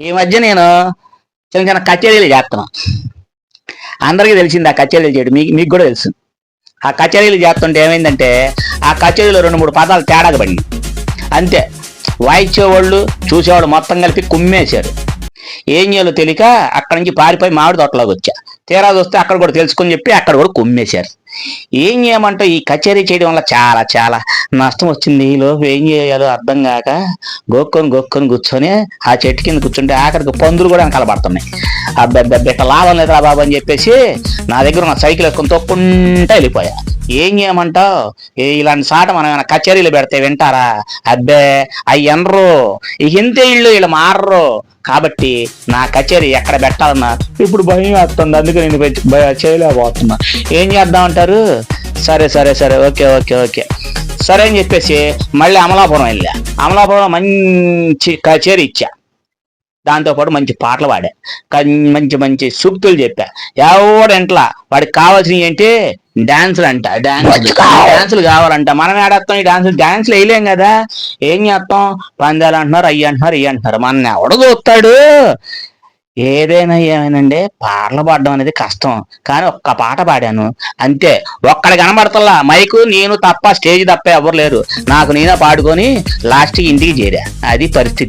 ఈ మధ్య నేను చిన్న చిన్న కచేరీలు చేస్తున్నాను అందరికీ తెలిసింది ఆ కచేరీలు చేయడం. మీకు మీకు కూడా తెలుసు. ఆ కచేరీలు చేస్తుంటే ఏమైందంటే ఆ కచేరీలో రెండు మూడు పదాలు తేడాగా పడింది అంతే. వాయించేవాళ్ళు చూసేవాళ్ళు మొత్తం కలిపి కుమ్మేశారు. ఏం చేయాలో తెలియక అక్కడి నుంచి పారిపోయి మామిడి తోటలోకి వచ్చా. తీరా చూస్తే అక్కడ కూడా తెలుసుకొని చెప్పి అక్కడ కూడా కుమ్మేశారు. ఏం చేయమంటే ఈ కచేరీ చేయడం వల్ల చాలా చాలా నష్టం వచ్చింది. ఈలోపు ఏం చేయాలో అర్థం కాక గోక్కొని గోక్కొని కూర్చొని ఆ చెట్టు కింద కూర్చుంటే ఆఖరికి పందులు కూడా కలబడుతున్నాయి అబ్బాయి ఇట్లా లాభం లేదురా బాబు అని చెప్పేసి నా దగ్గర ఉన్న సైకిల్ వేసుకొని తొక్కుంటా వెళ్ళిపోయా. ఏం చేయమంటావు ఇలాంటి సాట మనం ఏమైనా కచేరీలు పెడితే వింటారా? అబ్బే అవి ఎనరు. ఈ ఇళ్ళు వీళ్ళు మారరు. కాబట్టి నా కచేరీ ఎక్కడ పెట్టాలన్నా ఇప్పుడు భయం వేస్తుంది. అందుకే నేను చేయలేకపోతున్నా. ఏం చేద్దామంటారు సరే సరే సరే. Okay okay okay. సరే అని చెప్పేసి మళ్ళీ అమలాపురం వెళ్ళా. అమలాపురంలో మంచి కచేరీ ఇచ్చా. దాంతోపాటు మంచి పాటలు పాడా. మంచి మంచి సూక్తులు చెప్పా. ఎవడు ఇంట్లా వాడికి కావాల్సినవి ఏంటి? డాన్సులు అంట. డాన్స్ డాన్సులు కావాలంట. మనం ఏడేస్తాం ఈ డాన్సులు. డాన్సులు వేయలేం కదా. ఏం చేస్తాం? పందాలు అంటున్నారు అయ్యి అంటున్నారు అంటున్నారు. మన ఎవడు చూస్తాడు? ఏదైనా ఏమైనండి పాటలు పాడడం అనేది కష్టం. కానీ ఒక్క పాట పాడాను. అంతే. ఒక్కడ కనబడతల్లా. మైకు నేను తప్ప స్టేజ్ తప్ప ఎవరు లేరు. నాకు నేనే పాడుకొని లాస్ట్కి ఇంటికి చేరా. అది పరిస్థితి.